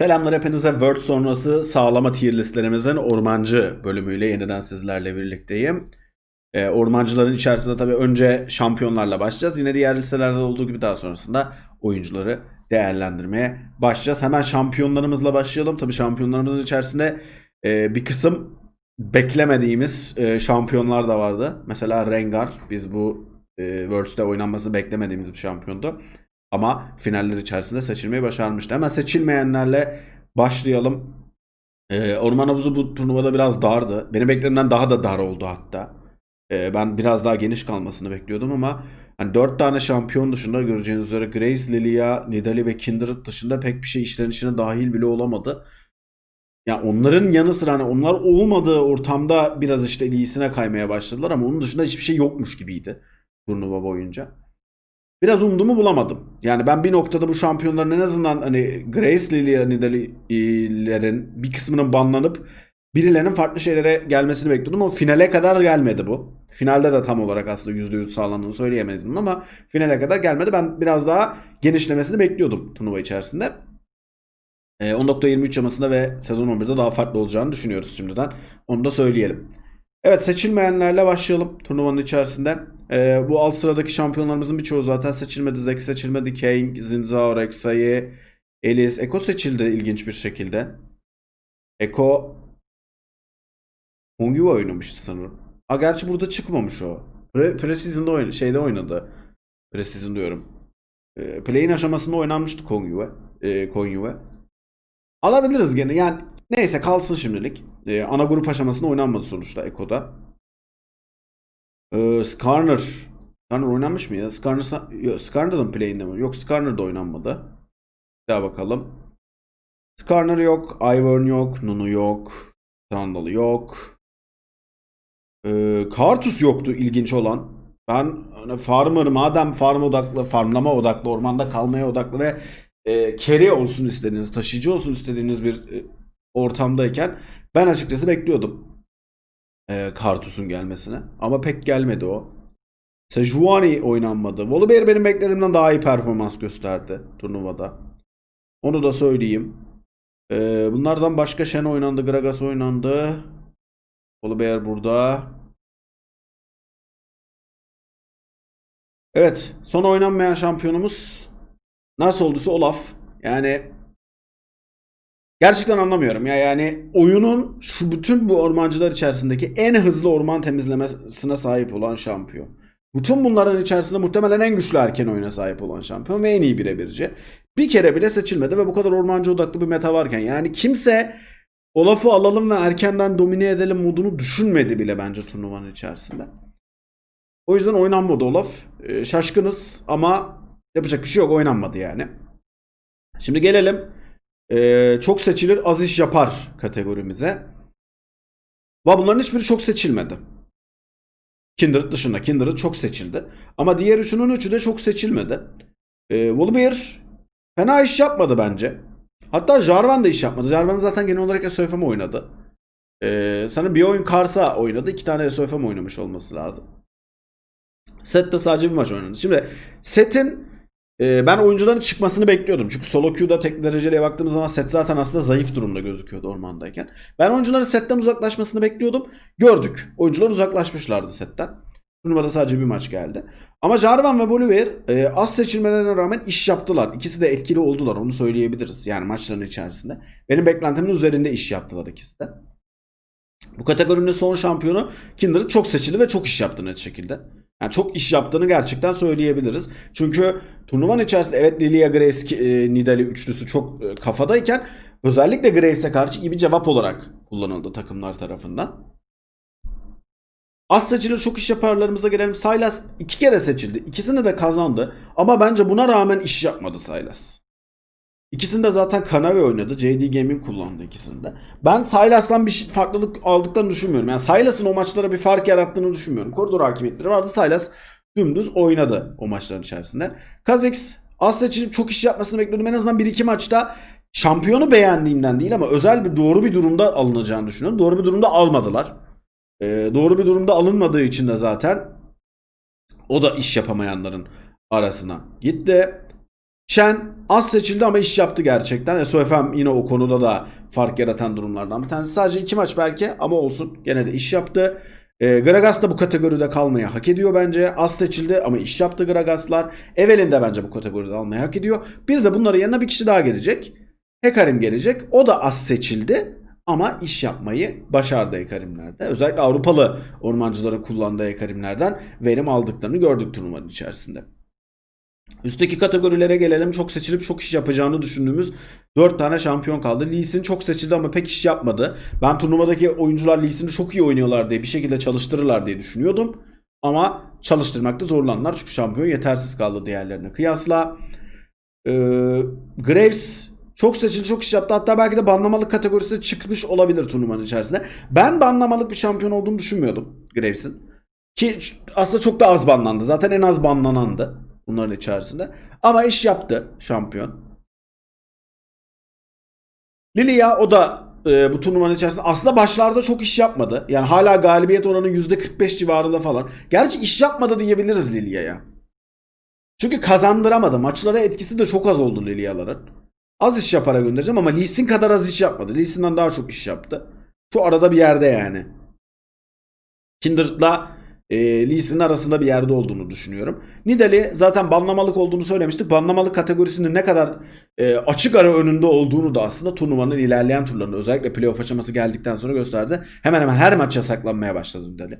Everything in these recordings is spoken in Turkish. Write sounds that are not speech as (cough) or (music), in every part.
Selamlar hepinize Word sonrası sağlama tier listlerimizin ormancı bölümüyle yeniden sizlerle birlikteyim. Ee, ormancıların içerisinde tabii önce şampiyonlarla başlayacağız. Yine diğer listelerde olduğu gibi daha sonrasında oyuncuları değerlendirmeye başlayacağız. Hemen şampiyonlarımızla başlayalım. Tabii şampiyonlarımızın içerisinde e, bir kısım beklemediğimiz e, şampiyonlar da vardı. Mesela Rengar biz bu e, Worlds'te oynanmasını beklemediğimiz bir şampiyondu. Ama finaller içerisinde seçilmeyi başarmıştı. Hemen seçilmeyenlerle başlayalım. Ee, Orman havuzu bu turnuvada biraz dardı. Benim beklediğimden daha da dar oldu hatta. Ee, ben biraz daha geniş kalmasını bekliyordum ama hani 4 tane şampiyon dışında göreceğiniz üzere Grace, Lilia, Nidalee ve Kindred dışında pek bir şey işlerin içine dahil bile olamadı. Ya onların yanı sıra hani onlar olmadığı ortamda biraz işte iyisine kaymaya başladılar ama onun dışında hiçbir şey yokmuş gibiydi turnuva boyunca biraz umduğumu bulamadım. Yani ben bir noktada bu şampiyonların en azından hani Grace Lilia Nidalee'lerin bir kısmının banlanıp birilerinin farklı şeylere gelmesini bekliyordum ama finale kadar gelmedi bu. Finalde de tam olarak aslında %100 sağlandığını söyleyemeyiz bunun ama finale kadar gelmedi. Ben biraz daha genişlemesini bekliyordum turnuva içerisinde. Ee, 10.23 yamasında ve sezon 11'de daha farklı olacağını düşünüyoruz şimdiden. Onu da söyleyelim. Evet seçilmeyenlerle başlayalım turnuvanın içerisinde. Ee, bu alt sıradaki şampiyonlarımızın birçoğu zaten seçilmedi. Zek seçilmedi. Kane, Zinzao, Rek'Sai, Elis. Eko seçildi ilginç bir şekilde. Eko Hongyuva oynamış sanırım. Ha gerçi burada çıkmamış o. Pre Precision'da oynadı. Şeyde oynadı. Precision diyorum. E, play'in aşamasında oynanmıştı Konyuve. E, Konyuve. Alabiliriz gene. Yani neyse kalsın şimdilik. E, ana grup aşamasında oynanmadı sonuçta Eko'da. Ee, Skarner. Skarner oynanmış mı ya? Skarner, Yok, Skarner da mı play'inde mi? Yok Skarner da oynanmadı. Bir daha bakalım. Skarner yok. Ivern yok. Nunu yok. Trundle yok. Ee, Kartus yoktu ilginç olan. Ben hani farmer madem farm odaklı, farmlama odaklı, ormanda kalmaya odaklı ve e, carry olsun istediğiniz, taşıyıcı olsun istediğiniz bir e, ortamdayken ben açıkçası bekliyordum e, Kartus'un gelmesine. Ama pek gelmedi o. Sejuani oynanmadı. Volibear benim beklediğimden daha iyi performans gösterdi turnuvada. Onu da söyleyeyim. E, bunlardan başka Shen oynandı. Gragas oynandı. Volibear burada. Evet. Son oynanmayan şampiyonumuz nasıl olduysa Olaf. Yani Gerçekten anlamıyorum ya yani oyunun şu bütün bu ormancılar içerisindeki en hızlı orman temizlemesine sahip olan şampiyon. Bütün bunların içerisinde muhtemelen en güçlü erken oyuna sahip olan şampiyon ve en iyi birebirci. Bir kere bile seçilmedi ve bu kadar ormancı odaklı bir meta varken yani kimse Olaf'ı alalım ve erkenden domine edelim modunu düşünmedi bile bence turnuvanın içerisinde. O yüzden oynanmadı Olaf. Ee, şaşkınız ama yapacak bir şey yok oynanmadı yani. Şimdi gelelim ee, çok seçilir az iş yapar kategorimize. Ve bunların hiçbiri çok seçilmedi. Kindred dışında. Kindred çok seçildi. Ama diğer üçünün üçü de çok seçilmedi. Ee, Volibear fena iş yapmadı bence. Hatta Jarvan da iş yapmadı. Jarvan zaten genel olarak SFM oynadı. Ee, sana bir oyun Karsa oynadı. iki tane SFM oynamış olması lazım. Set de sadece bir maç oynadı. Şimdi Set'in ee, ben oyuncuların çıkmasını bekliyordum. Çünkü solo queue'da tek dereceliye baktığımız zaman set zaten aslında zayıf durumda gözüküyordu ormandayken. Ben oyuncuların setten uzaklaşmasını bekliyordum. Gördük. Oyuncular uzaklaşmışlardı setten. Turnuvada sadece bir maç geldi. Ama Jarvan ve Bolivar e, az seçilmelerine rağmen iş yaptılar. İkisi de etkili oldular onu söyleyebiliriz. Yani maçların içerisinde. Benim beklentimin üzerinde iş yaptılar ikisi de. Bu kategorinin son şampiyonu Kindred çok seçildi ve çok iş yaptı net şekilde. Yani çok iş yaptığını gerçekten söyleyebiliriz. Çünkü turnuvanın içerisinde evet Lilia Graves e, Nidali üçlüsü çok e, kafadayken özellikle Graves'e karşı iyi bir cevap olarak kullanıldı takımlar tarafından. Az seçilir çok iş yaparlarımıza gelelim. Silas iki kere seçildi. İkisini de kazandı. Ama bence buna rağmen iş yapmadı Silas. İkisinde zaten Kanavi oynadı. JD Gaming kullandı ikisinde. Ben Silas'tan bir şey, farklılık aldıklarını düşünmüyorum. Yani Silas'ın o maçlara bir fark yarattığını düşünmüyorum. Koridor hakimiyetleri vardı. Silas dümdüz oynadı o maçların içerisinde. Kha'Zix az seçilip çok iş yapmasını bekliyordum. En azından 1-2 maçta şampiyonu beğendiğimden değil ama özel bir doğru bir durumda alınacağını düşünüyorum. Doğru bir durumda almadılar. Ee, doğru bir durumda alınmadığı için de zaten o da iş yapamayanların arasına gitti. Shen az seçildi ama iş yaptı gerçekten. SOFM yine o konuda da fark yaratan durumlardan bir tanesi. Sadece iki maç belki ama olsun. Gene de iş yaptı. E, Gragas da bu kategoride kalmayı hak ediyor bence. Az seçildi ama iş yaptı Gragaslar. Evelyn de bence bu kategoride almayı hak ediyor. Bir de bunların yanına bir kişi daha gelecek. Hekarim gelecek. O da az seçildi ama iş yapmayı başardı Hekarimler'de. Özellikle Avrupalı ormancıların kullandığı Hekarimler'den verim aldıklarını gördük turnuvanın içerisinde. Üstteki kategorilere gelelim. Çok seçilip çok iş yapacağını düşündüğümüz 4 tane şampiyon kaldı. Lee Sin çok seçildi ama pek iş yapmadı. Ben turnuvadaki oyuncular Lee Sin'i çok iyi oynuyorlar diye bir şekilde çalıştırırlar diye düşünüyordum. Ama çalıştırmakta zorlandılar. Çünkü şampiyon yetersiz kaldı diğerlerine kıyasla. Ee, Graves çok seçildi çok iş yaptı. Hatta belki de banlamalık kategorisine çıkmış olabilir turnuvanın içerisinde. Ben banlamalık bir şampiyon olduğunu düşünmüyordum Graves'in. Ki aslında çok da az banlandı. Zaten en az banlanandı bunların içerisinde. Ama iş yaptı şampiyon. Lilia o da e, bu turnuvanın içerisinde aslında başlarda çok iş yapmadı. Yani hala galibiyet oranı %45 civarında falan. Gerçi iş yapmadı diyebiliriz Lilia'ya. Çünkü kazandıramadı. Maçlara etkisi de çok az oldu Lilia'ların. Az iş yaparak göndereceğim ama Lee Sin kadar az iş yapmadı. Lee Sin'den daha çok iş yaptı. Şu arada bir yerde yani. Kindred'la e, Lee Sin'in arasında bir yerde olduğunu düşünüyorum. Nidali zaten banlamalık olduğunu söylemiştik. Banlamalık kategorisinin ne kadar e, açık ara önünde olduğunu da aslında turnuvanın ilerleyen turlarında özellikle playoff aşaması geldikten sonra gösterdi. Hemen hemen her maç yasaklanmaya başladı Nidali.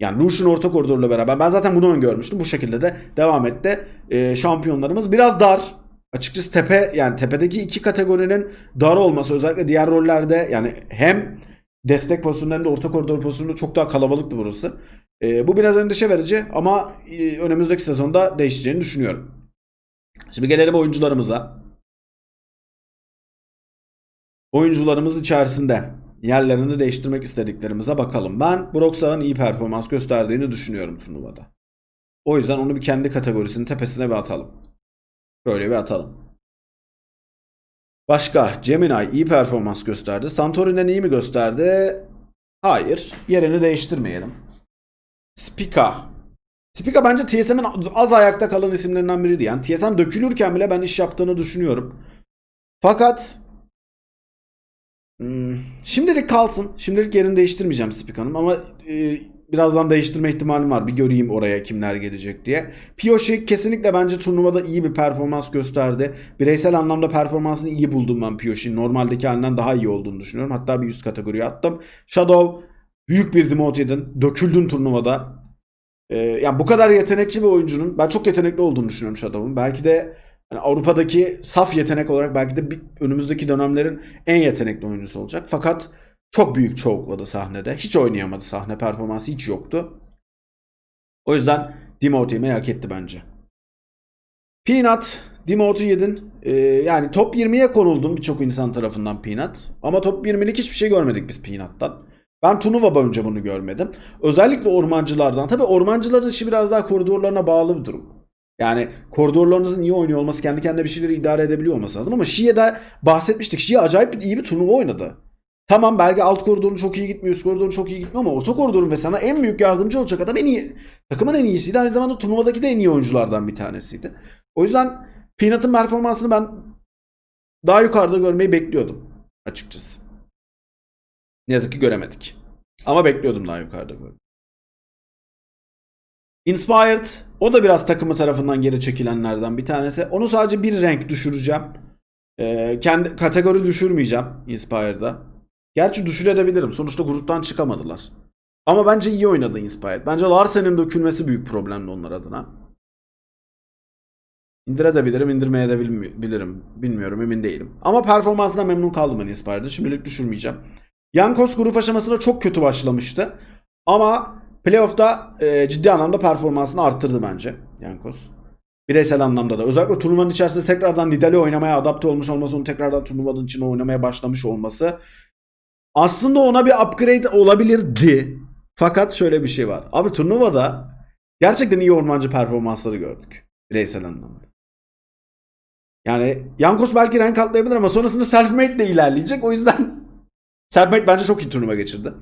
Yani Lucian orta koridorla beraber ben zaten bunu öngörmüştüm. Bu şekilde de devam etti. E, şampiyonlarımız biraz dar. Açıkçası tepe yani tepedeki iki kategorinin dar olması özellikle diğer rollerde yani hem destek pozisyonlarında orta koridor pozisyonunda çok daha kalabalıktı burası. E, bu biraz endişe verici ama e, önümüzdeki sezonda değişeceğini düşünüyorum. Şimdi gelelim oyuncularımıza. Oyuncularımız içerisinde yerlerini değiştirmek istediklerimize bakalım. Ben Broxah'ın iyi performans gösterdiğini düşünüyorum turnuvada. O yüzden onu bir kendi kategorisinin tepesine bir atalım. Şöyle bir atalım. Başka Gemini iyi performans gösterdi. Santorini'den iyi mi gösterdi? Hayır. Yerini değiştirmeyelim. Spica. Spica bence TSM'in az ayakta kalan isimlerinden biriydi. Yani TSM dökülürken bile ben iş yaptığını düşünüyorum. Fakat hmm, şimdilik kalsın. Şimdilik yerini değiştirmeyeceğim Spica'nın ama e, birazdan değiştirme ihtimalim var. Bir göreyim oraya kimler gelecek diye. Piyoshi kesinlikle bence turnuvada iyi bir performans gösterdi. Bireysel anlamda performansını iyi buldum ben Piyoshi'nin. Normaldeki halinden daha iyi olduğunu düşünüyorum. Hatta bir üst kategoriye attım. Shadow büyük bir demote yedin. Döküldün turnuvada. Ee, yani bu kadar yetenekli bir oyuncunun ben çok yetenekli olduğunu düşünüyorum Shadow'un. Belki de yani Avrupa'daki saf yetenek olarak belki de bir, önümüzdeki dönemlerin en yetenekli oyuncusu olacak. Fakat çok büyük çoğukladı sahnede. Hiç oynayamadı sahne performansı hiç yoktu. O yüzden demote hak etti bence. Peanut demote'u yedin. Ee, yani top 20'ye konuldun birçok insan tarafından Peanut. Ama top 20'lik hiçbir şey görmedik biz Peanut'tan. Ben turnuva boyunca bunu görmedim. Özellikle ormancılardan. Tabi ormancıların işi biraz daha koridorlarına bağlı bir durum. Yani koridorlarınızın iyi oynuyor olması kendi kendine bir şeyleri idare edebiliyor olması lazım. Ama Şiye'de bahsetmiştik. Şiye acayip iyi bir turnuva oynadı. Tamam belki alt koridorun çok iyi gitmiyor, üst koridorun çok iyi gitmiyor ama orta koridorun ve sana en büyük yardımcı olacak adam en iyi. Takımın en iyisiydi. Aynı zamanda turnuvadaki de en iyi oyunculardan bir tanesiydi. O yüzden Peanut'ın performansını ben daha yukarıda görmeyi bekliyordum açıkçası. Ne yazık ki göremedik. Ama bekliyordum daha yukarıda görmeyi. Inspired o da biraz takımı tarafından geri çekilenlerden bir tanesi. Onu sadece bir renk düşüreceğim. Ee, kendi kategori düşürmeyeceğim Inspired'da. Gerçi düşürebilirim. Sonuçta gruptan çıkamadılar. Ama bence iyi oynadı Inspired. Bence Larsen'in dökülmesi büyük problemdi onlar adına. İndirebilirim, indirmeye de bilirim. Bilmiyorum, emin değilim. Ama performansından memnun kaldım ben Inspired'ın. Şimdilik düşürmeyeceğim. Yankos grup aşamasında çok kötü başlamıştı. Ama playoff'ta e, ciddi anlamda performansını arttırdı bence Yankos. Bireysel anlamda da. Özellikle turnuvanın içerisinde tekrardan Nidali oynamaya adapte olmuş olması, onun tekrardan turnuvanın içine oynamaya başlamış olması aslında ona bir upgrade olabilirdi. Fakat şöyle bir şey var. Abi turnuvada gerçekten iyi ormancı performansları gördük. Bireysel anlamda. Yani Yankos belki rank atlayabilir ama sonrasında selfmade de ilerleyecek. O yüzden (laughs) selfmade bence çok iyi turnuva geçirdi.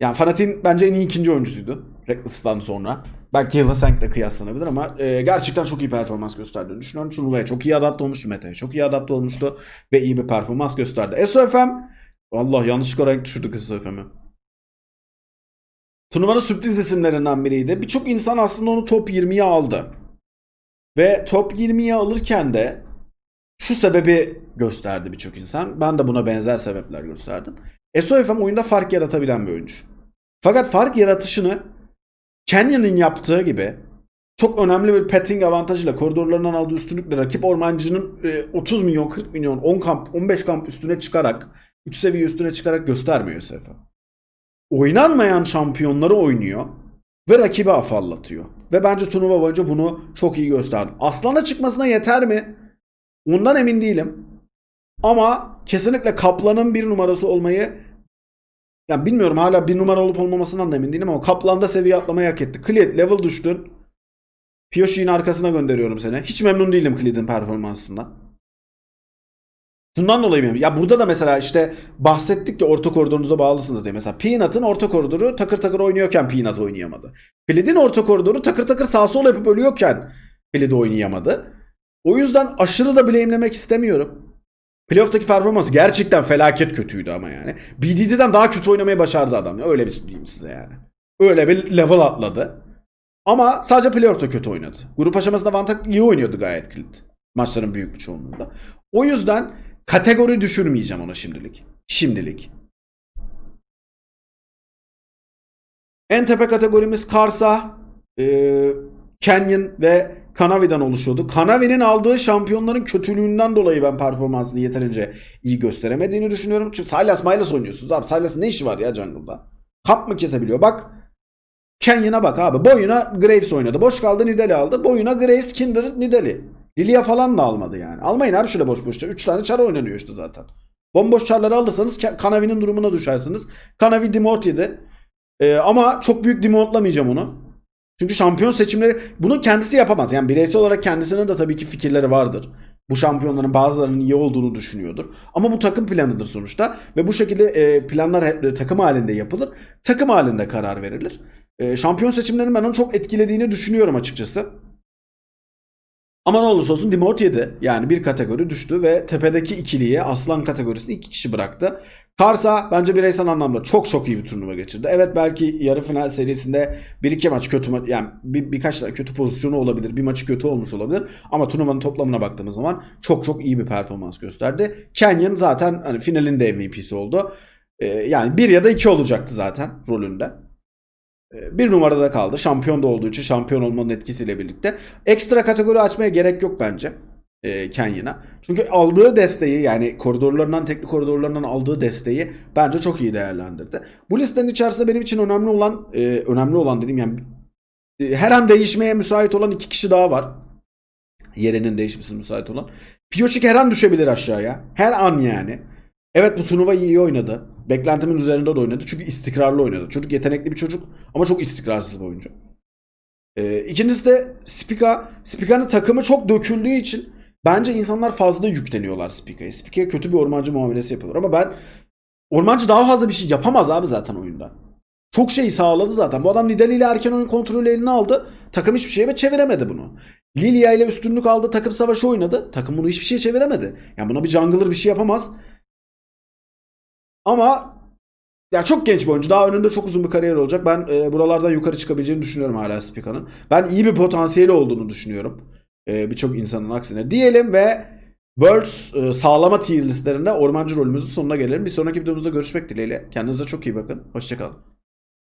Yani Fanatik'in bence en iyi ikinci oyuncusuydu. Reckless'tan sonra. Belki Hillesang'le kıyaslanabilir ama e, gerçekten çok iyi performans gösterdiğini düşünüyorum. Turnuvaya çok iyi adapte olmuştu Mete'ye. Çok iyi adapte olmuştu ve iyi bir performans gösterdi. SOFM Allah yanlışlıkla renk düşürdük SOFM'i. Turnuvanın sürpriz isimlerinden biriydi. Birçok insan aslında onu top 20'ye aldı. Ve top 20'ye alırken de şu sebebi gösterdi birçok insan. Ben de buna benzer sebepler gösterdim. SOFM oyunda fark yaratabilen bir oyuncu. Fakat fark yaratışını Canyon'ın yaptığı gibi çok önemli bir petting avantajıyla koridorlarından aldığı üstünlükle rakip ormancının e, 30 milyon, 40 milyon, 10 kamp, 15 kamp üstüne çıkarak 3 seviye üstüne çıkarak göstermiyor SFM. Oynanmayan şampiyonları oynuyor ve rakibi afallatıyor. Ve bence turnuva boyunca bunu çok iyi gösterdi. Aslan'a çıkmasına yeter mi? Ondan emin değilim. Ama kesinlikle Kaplan'ın bir numarası olmayı yani bilmiyorum hala bir numara olup olmamasından da emin değilim ama Kaplan'da seviye atlamayı hak etti. Klid level düştün. Piyoshi'nin arkasına gönderiyorum seni. Hiç memnun değilim Klid'in performansından. Bundan dolayı mı? Ya burada da mesela işte bahsettik ki orta koridorunuza bağlısınız diye. Mesela Peanut'ın orta koridoru takır takır oynuyorken Peanut oynayamadı. Klid'in orta koridoru takır takır sağ sol yapıp ölüyorken Klid oynayamadı. O yüzden aşırı da blame'lemek istemiyorum. Playoff'taki performansı gerçekten felaket kötüydü ama yani. BDD'den daha kötü oynamayı başardı adam. Öyle bir diyeyim size yani. Öyle bir level atladı. Ama sadece playoff'ta kötü oynadı. Grup aşamasında Vantak iyi oynuyordu gayet kilit. Maçların büyük bir çoğunluğunda. O yüzden kategori düşürmeyeceğim ona şimdilik. Şimdilik. En tepe kategorimiz Karsa, e, Canyon ve Kanavi'den oluşuyordu. Kanavi'nin aldığı şampiyonların kötülüğünden dolayı ben performansını yeterince iyi gösteremediğini düşünüyorum. Çünkü Sylas Mylas oynuyorsunuz abi. Sylas'ın ne işi var ya jungle'da? Kap mı kesebiliyor? Bak Canyon'a bak abi. Boyuna Graves oynadı. Boş kaldı Nidali aldı. Boyuna Graves, Kindred, Nidali. Lilia falan da almadı yani. Almayın abi şöyle boş boşça. 3 tane çar oynanıyor işte zaten. Bomboş çarları alırsanız Ka- Kanavi'nin durumuna düşersiniz. Kanavi demote yedi. Ee, ama çok büyük demote'lamayacağım onu. Çünkü şampiyon seçimleri bunu kendisi yapamaz. Yani bireysel olarak kendisinin de tabii ki fikirleri vardır. Bu şampiyonların bazılarının iyi olduğunu düşünüyordur. Ama bu takım planıdır sonuçta. Ve bu şekilde e, planlar e, takım halinde yapılır. Takım halinde karar verilir. E, şampiyon seçimlerinin ben onu çok etkilediğini düşünüyorum açıkçası. Ama ne olursa olsun Dimort yedi. Yani bir kategori düştü ve tepedeki ikiliye aslan kategorisini iki kişi bıraktı. Karsa bence bireysel anlamda çok çok iyi bir turnuva geçirdi. Evet belki yarı final serisinde bir iki maç kötü ma- yani bir, birkaç tane kötü pozisyonu olabilir. Bir maçı kötü olmuş olabilir. Ama turnuvanın toplamına baktığımız zaman çok çok iyi bir performans gösterdi. Canyon zaten hani finalin de MVP'si oldu. Ee, yani bir ya da iki olacaktı zaten rolünde. Ee, Bir numarada kaldı. Şampiyon da olduğu için şampiyon olmanın etkisiyle birlikte. Ekstra kategori açmaya gerek yok bence. E, Kenyon'a. Çünkü aldığı desteği yani koridorlarından teknik koridorlarından aldığı desteği bence çok iyi değerlendirdi. Bu listenin içerisinde benim için önemli olan e, önemli olan dediğim yani e, her an değişmeye müsait olan iki kişi daha var. Yerinin değişmesine müsait olan. Piochik her an düşebilir aşağıya. Her an yani. Evet bu turnuva iyi oynadı. Beklentimin üzerinde de oynadı. Çünkü istikrarlı oynadı. Çocuk yetenekli bir çocuk ama çok istikrarsız bir oyuncu. Ee, ikincisi de Spica. Spica'nın takımı çok döküldüğü için bence insanlar fazla yükleniyorlar Spica'ya. Spica'ya kötü bir ormancı muamelesi yapıyorlar ama ben ormancı daha fazla bir şey yapamaz abi zaten oyunda. Çok şey sağladı zaten. Bu adam Nidali ile erken oyun kontrolü eline aldı. Takım hiçbir şeye çeviremedi bunu. Lilia ile üstünlük aldı. Takım savaşı oynadı. Takım bunu hiçbir şeye çeviremedi. Yani buna bir jungler bir şey yapamaz. Ama ya çok genç bir oyuncu. Daha önünde çok uzun bir kariyer olacak. Ben e, buralardan yukarı çıkabileceğini düşünüyorum hala Spica'nın. Ben iyi bir potansiyeli olduğunu düşünüyorum. E, Birçok insanın aksine. Diyelim ve Worlds e, sağlama tier listlerinde ormancı rolümüzün sonuna gelelim. Bir sonraki videomuzda görüşmek dileğiyle. Kendinize çok iyi bakın. Hoşçakalın.